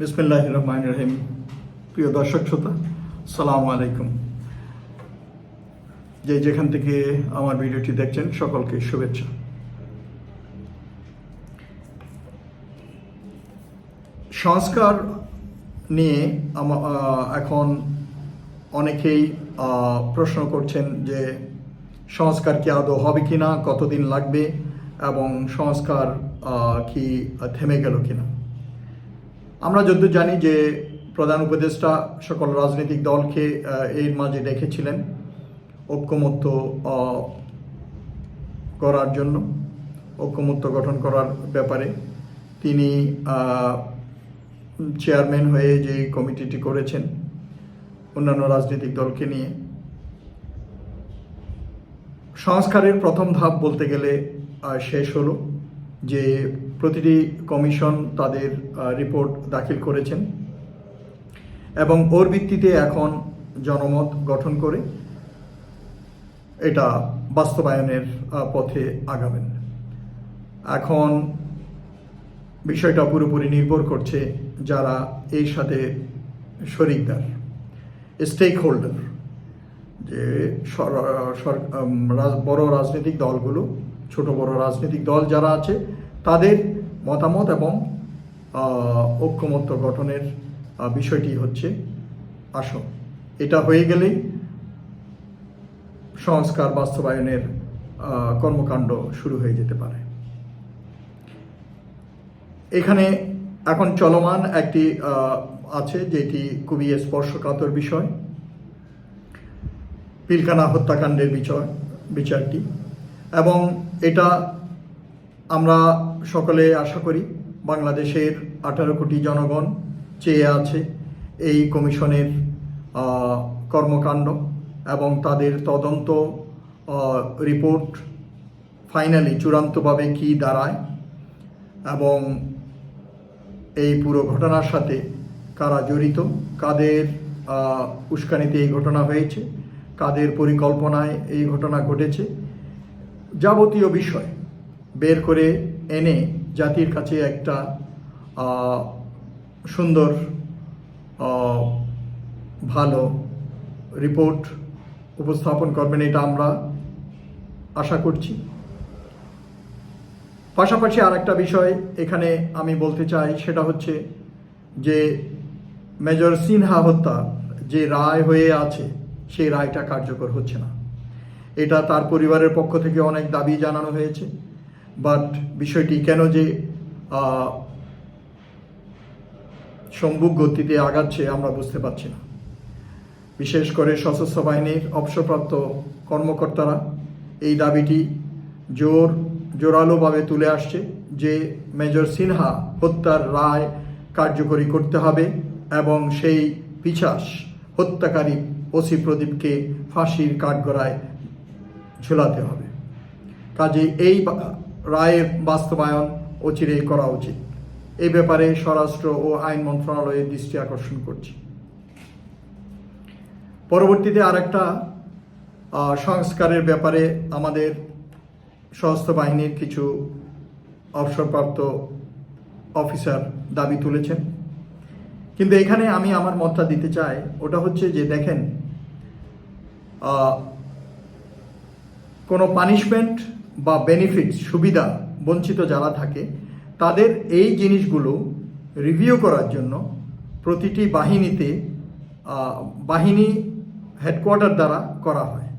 বিসমিল্লাহ রহমান রহিম প্রিয় দর্শক শ্রোতা সালাম আলাইকুম। যে যেখান থেকে আমার ভিডিওটি দেখছেন, সকলকে শুভেচ্ছা। সংস্কার নিয়ে এখন অনেকেই প্রশ্ন করছেন যে, সংস্কার কি আদৌ হবে কি না কতদিন লাগবে, এবং সংস্কার কি থেমে গেল কিনা। আমরা যদ্দূর জানি যে প্রধান উপদেষ্টা সকল রাজনৈতিক দলকে এর মাঝে ডেকেছিলেন ঐক্যমত্য করার জন্য, ঐক্যমত্য গঠন করার ব্যাপারে। তিনি চেয়ারম্যান হয়ে যে কমিটিটি করেছেন অন্যান্য রাজনৈতিক দলকে নিয়ে। সংস্কারের প্রথম ধাপ বলতে গেলে শেষ হলো যে প্রতিটি কমিশন তাদের রিপোর্ট দাখিল করেছেন এবং ওর ভিত্তিতে এখন জনমত গঠন করে এটা বাস্তবায়নের পথে আগাবেন। এখন বিষয়টা পুরোপুরি নির্ভর করছে যারা এই সাথে শরিকদার স্টেক হোল্ডার যে বড় রাজনৈতিক দলগুলো, ছোট বড় রাজনৈতিক দল যারা আছে তাদের মতামত এবং ঐক্যমত্য গঠনের বিষয়টি হচ্ছে আসন এটা হয়ে গেলেই সংস্কার বাস্তবায়নের কর্মকাণ্ড শুরু হয়ে যেতে পারে। এখানে এখন চলমান একটি আছে যেটি খুবই স্পর্শকাতর বিষয়। পিলখানা হত্যাকাণ্ডের বিষয় বিচারটি। এবং এটা আমরা সকলে আশা করি বাংলাদেশের আঠারো কোটি জনগণ চেয়ে আছে এই কমিশনের কর্মকাণ্ড এবং তাদের তদন্ত রিপোর্ট ফাইনালি চূড়ান্তভাবে কী দাঁড়ায় এবং এই পুরো ঘটনার সাথে কারা জড়িত, কাদের উস্কানিতে এই ঘটনা হয়েছে, কাদের পরিকল্পনায় এই ঘটনা ঘটেছে, যাবতীয় বিষয় বের করে এনে জাতির কাছে একটা সুন্দর ভালো রিপোর্ট উপস্থাপন করবেন এটা আমরা আশা করছি। পাশাপাশি আর একটা বিষয় এখানে আমি বলতে চাই, সেটা হচ্ছে যে মেজর সিনহা হত্যা, যে রায় হয়ে আছে, সেই রায়টা কার্যকর হচ্ছে না। এটা তার পরিবারের পক্ষ থেকে অনেক দাবি জানানো হয়েছে। বাট বিষয়টি কেন যে সম্মুখ গতিতে আগাচ্ছে আমরা বুঝতে পারছি না। বিশেষ করে সশস্ত্র বাহিনীর অবসরপ্রাপ্ত কর্মকর্তারা এই দাবিটি জোর, জোরালোভাবে তুলে আসছে যে মেজর সিনহা হত্যার রায় কার্যকরী করতে হবে এবং সেই পিছাস হত্যাকারী ওসি প্রদীপকে ফাঁসির কাঠগড়ায় ঝুলাতে হবে। কাজে এই রায়ের বাস্তবায়ন অচিরেই করা উচিত। এই ব্যাপারে স্বরাষ্ট্র ও আইন মন্ত্রণালয়ের দৃষ্টি আকর্ষণ করছি। পরবর্তীতে আরেকটা সংস্কারের ব্যাপারে আমাদের সশস্ত্র বাহিনীর কিছু অবসরপ্রাপ্ত অফিসার দাবি তুলেছেন। কিন্তু এখানে আমি আমার মতটা দিতে চাই, ওটা হচ্ছে যে দেখেন কোনো পানিশমেন্ট বা বেনিফিট সুবিধা বঞ্চিত যারা থাকে, তাদের এই জিনিসগুলো রিভিউ করার জন্য প্রতিটি বাহিনীতে বাহিনী হেডকোয়ার্টার দ্বারা করা হয়।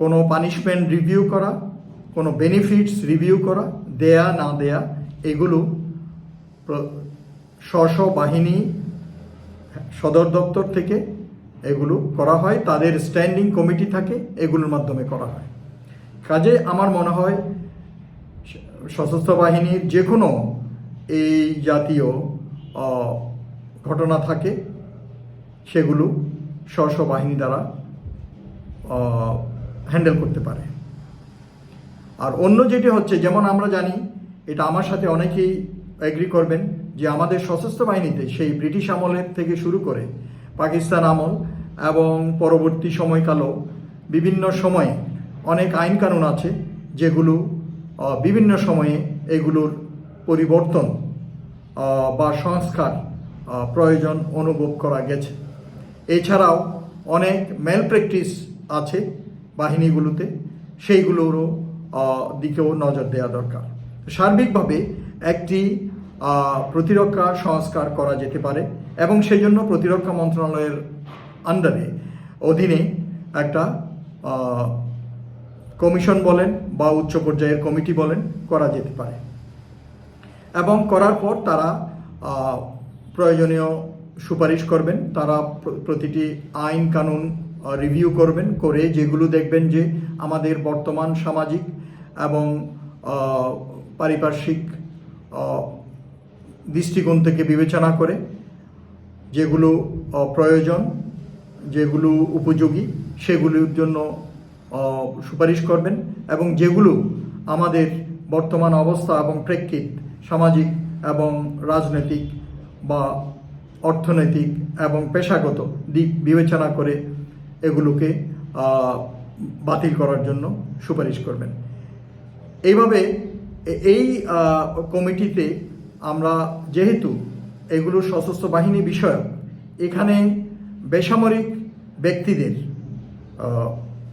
কোনো পানিশমেন্ট রিভিউ করা, কোনো বেনিফিটস রিভিউ করা, দেয়া, না দেয়া, এগুলো স্ব বাহিনী, সদর দপ্তর থেকে এগুলো করা হয়। তাদের স্ট্যান্ডিং কমিটি থাকে, এগুলোর মাধ্যমে করা হয়। কাজে আমার মনে হয় সশস্ত্র বাহিনীর যে কোনো এই জাতীয় ঘটনা থাকে, সেগুলো স্ব স্ব বাহিনী দ্বারা হ্যান্ডেল করতে পারে। আর অন্য যেটি হচ্ছে, যেমন আমরা জানি, এটা আমার সাথে অনেকেই অ্যাগ্রি করবেন, যে আমাদের সশস্ত্র বাহিনীতে সেই ব্রিটিশ আমলের থেকে শুরু করে পাকিস্তান আমল এবং পরবর্তী সময়কালও বিভিন্ন সময়ে অনেক আইন কানুন আছে যেগুলো বিভিন্ন সময়ে এগুলোর পরিবর্তন বা সংস্কার প্রয়োজন অনুভব করা গেছে। এছাড়াও অনেক মেল প্র্যাকটিস আছে বাহিনীগুলোতে, সেইগুলোরও দিকেও নজর দেওয়া দরকার। সার্বিকভাবে একটি প্রতিরক্ষা সংস্কার করা যেতে পারে এবং সেই জন্য প্রতিরক্ষা মন্ত্রণালয়ের আন্ডারে অধীনে একটা কমিশন বলেন বা উচ্চ পর্যায়ের কমিটি বলেন করা যেতে পারে। এবং করার পর তারা প্রয়োজনীয় সুপারিশ করবেন, তারা প্রতিটি আইন কানুন রিভিউ করবেন, করে যেগুলো দেখবেন যে আমাদের বর্তমান সামাজিক এবং পারিপার্শ্বিক দৃষ্টিকোণ থেকে বিবেচনা করে যেগুলো প্রয়োজন, যেগুলো উপযোগী, সেগুলোর জন্য সুপারিশ করবেন এবং যেগুলো আমাদের বর্তমান অবস্থা এবং প্রেক্ষিত সামাজিক এবং রাজনৈতিক বা অর্থনৈতিক এবং পেশাগত দিক বিবেচনা করে এগুলোকে বাতিল করার জন্য সুপারিশ করবেন। এইভাবে এই কমিটিতে আমরা যেহেতু এগুলো সশস্ত্র বাহিনী বিষয়ক, এখানে বেসামরিক ব্যক্তিদের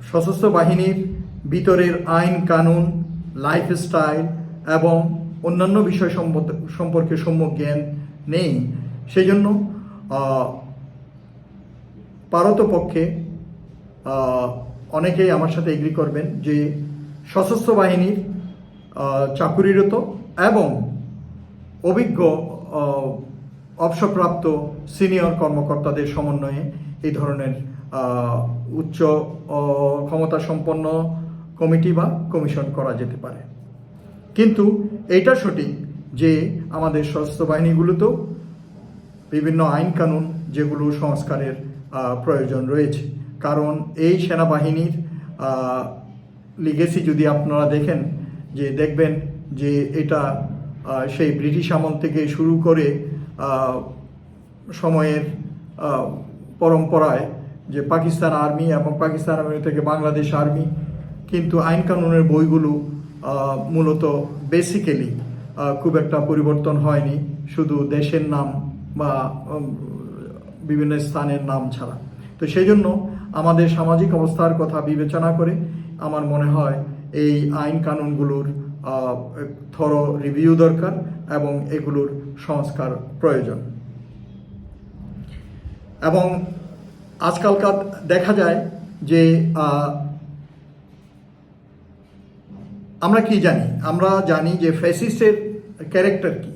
সশস্ত্র বাহিনীর ভিতরের আইন, কানুন লাইফস্টাইল এবং অন্যান্য বিষয় সম্পর্কে সম্যক জ্ঞান নেই। সেই জন্য পারতপক্ষে অনেকেই আমার সাথে এগ্রি করবেন যে সশস্ত্র বাহিনীর চাকুরিরত এবং অভিজ্ঞ অবসরপ্রাপ্ত সিনিয়র কর্মকর্তাদের সমন্বয়ে এই ধরনের উচ্চ ক্ষমতা সম্পন্ন কমিটি বা কমিশন করা যেতে পারে। কিন্তু এটা সঠিক যে আমাদের সশস্ত্র বাহিনীগুলোতেও বিভিন্ন আইন কানুন যেগুলো সংস্কারের প্রয়োজন রয়েছে। কারণ এই সেনাবাহিনীর লিগেসি যদি আপনারা দেখেন, যে দেখবেন যে এটা সেই ব্রিটিশ আমল থেকে শুরু করে সময়ের পরম্পরায় যে পাকিস্তান আর্মি এবং পাকিস্তান আর্মি থেকে বাংলাদেশ আর্মি, কিন্তু আইন কানুনের বইগুলো মূলত বেসিক্যালি খুব একটা পরিবর্তন হয়নি, শুধু দেশের নাম বা বিভিন্ন স্থানের নাম ছাড়া। তো সেই জন্য আমাদের সামাজিক অবস্থার কথা বিবেচনা করে আমার মনে হয় এই আইন কানুনগুলোর থর রিভিউ দরকার এবং এগুলোর সংস্কার প্রয়োজন। এবং আজকালকার দেখা যায় যে আমরা কি জানি? আমরা জানি যে ফ্যাসিস্টের ক্যারেক্টার কি?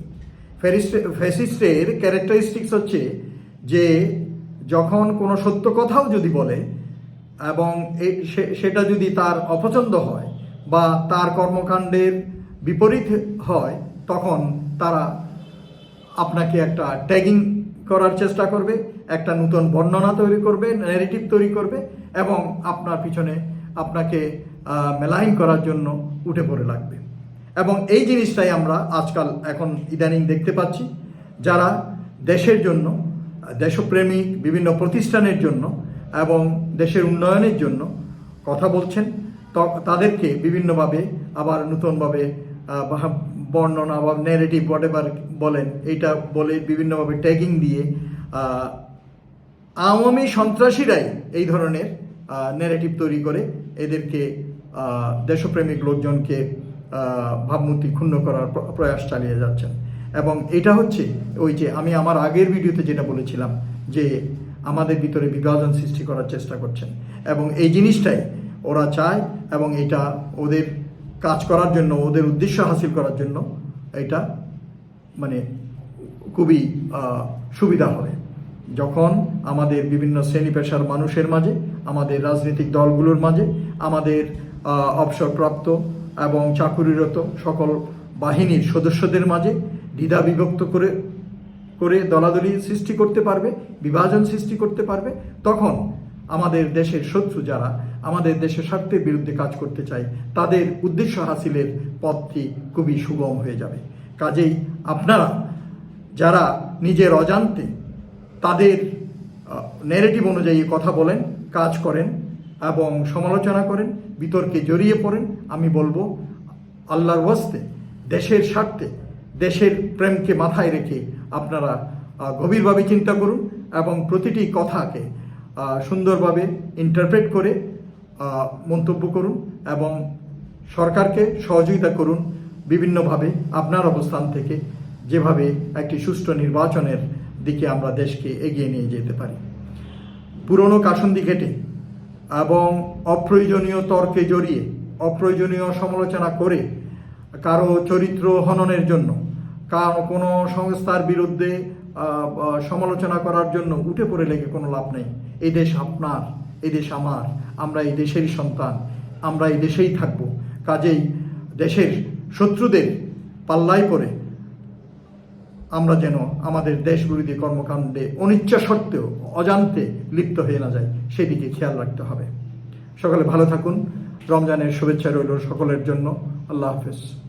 ফ্যাসিস্টের ক্যারেক্টারিস্টিক্স হচ্ছে যে, যখন কোনো সত্য কথাও যদি বলে এবং সেটা যদি তার অপছন্দ হয় বা তার কর্মকাণ্ডের বিপরীত হয়, তখন তারা আপনাকে একটা ট্যাগিং করার চেষ্টা করবে। একটা নতুন বর্ণনা তৈরি করবে ন্যারেটিভ তৈরি করবে এবং আপনার পিছনে আপনাকে মেলাইন করার জন্য উঠে পড়ে লাগবে। এবং এই জিনিসটাই আমরা আজকাল এখন ইদানিং দেখতে পাচ্ছি, যারা দেশের জন্য, দেশপ্রেমিক, বিভিন্ন প্রতিষ্ঠানের জন্য এবং দেশের উন্নয়নের জন্য কথা বলছেন তাদেরকে বিভিন্নভাবে আবার নতুনভাবে বর্ণনা বা নেগেটিভ হোয়াট বলেন, এইটা বলে বিভিন্নভাবে ট্যাগিং দিয়ে আওয়ামী সন্ত্রাসীরাই এই ধরনের নেগেটিভ তৈরি করে। এদেরকে দেশপ্রেমিক লোকজনকে ভাবমূর্তি ক্ষুণ্ণ করার প্রয়াস চালিয়ে যাচ্ছেন। এবং এটা হচ্ছে ওই যে আমি আমার আগের ভিডিওতে যেটা বলেছিলাম যে আমাদের ভিতরে বিভাজন সৃষ্টি করার চেষ্টা করছেন। এবং এই জিনিসটাই ওরা চায় এবং এটা ওদের কাজ করার জন্য, ওদের উদ্দেশ্য হাসিল করার জন্য এটা মানে খুবই সুবিধা হবে। যখন আমাদের বিভিন্ন শ্রেণি পেশার মানুষের মাঝে, আমাদের রাজনৈতিক দলগুলোর মাঝে, আমাদের অবসরপ্রাপ্ত এবং চাকুরিরত সকল বাহিনীর সদস্যদের মাঝে দ্বিধা বিভক্ত করে করে দলাদলি সৃষ্টি করতে পারবে, বিভাজন সৃষ্টি করতে পারবে। তখন আমাদের দেশের শত্রু যারা, আমাদের দেশের স্বার্থের বিরুদ্ধে কাজ করতে চায়, তাদের উদ্দেশ্য হাসিলের পথটি খুবই সুগম হয়ে যাবে। কাজেই আপনারা যারা নিজের অজান্তে তাদের নেরেটিভ অনুযায়ী কথা বলেন, কাজ করেন এবং সমালোচনা করেন, বিতর্কে জড়িয়ে পড়েন। আমি বলব, আল্লাহর ওয়াস্তে, দেশের স্বার্থে, দেশের প্রেমকে মাথায় রেখে আপনারা গভীরভাবে চিন্তা করুন এবং প্রতিটি কথাকে সুন্দরভাবে ইন্টারপ্রেট করে মন্তব্য করুন এবং সরকারকে সহযোগিতা করুন। বিভিন্নভাবে আপনার অবস্থান থেকে যেভাবে একটি সুষ্ঠু নির্বাচনের দিকে আমরা দেশকে এগিয়ে নিয়ে যেতে পারি। পুরনো কাসন্দি ঘেটে এবং অপ্রয়োজনীয় তর্কে জড়িয়ে, অপ্রয়োজনীয় সমালোচনা করে কারও চরিত্র হননের জন্য, কারও কোনো সংস্থার বিরুদ্ধে সমালোচনা করার জন্য উঠে পড়ে লেগে কোনো লাভ নেই। এই দেশ আপনার, এই দেশ আমার, আমরা এই দেশেরই সন্তান, আমরা এই দেশেই থাকব। কাজেই দেশের শত্রুদের পাল্লাই করে আমরা যেন আমাদের দেশ বিরোধী কর্মকাণ্ডে অনিচ্ছা সত্ত্বেও অজান্তে লিপ্ত হয়ে না যায় সেদিকে খেয়াল রাখতে হবে। সকলে ভালো থাকুন। রমজানের শুভেচ্ছা রইল সকলের জন্য। আল্লাহ হাফেজ।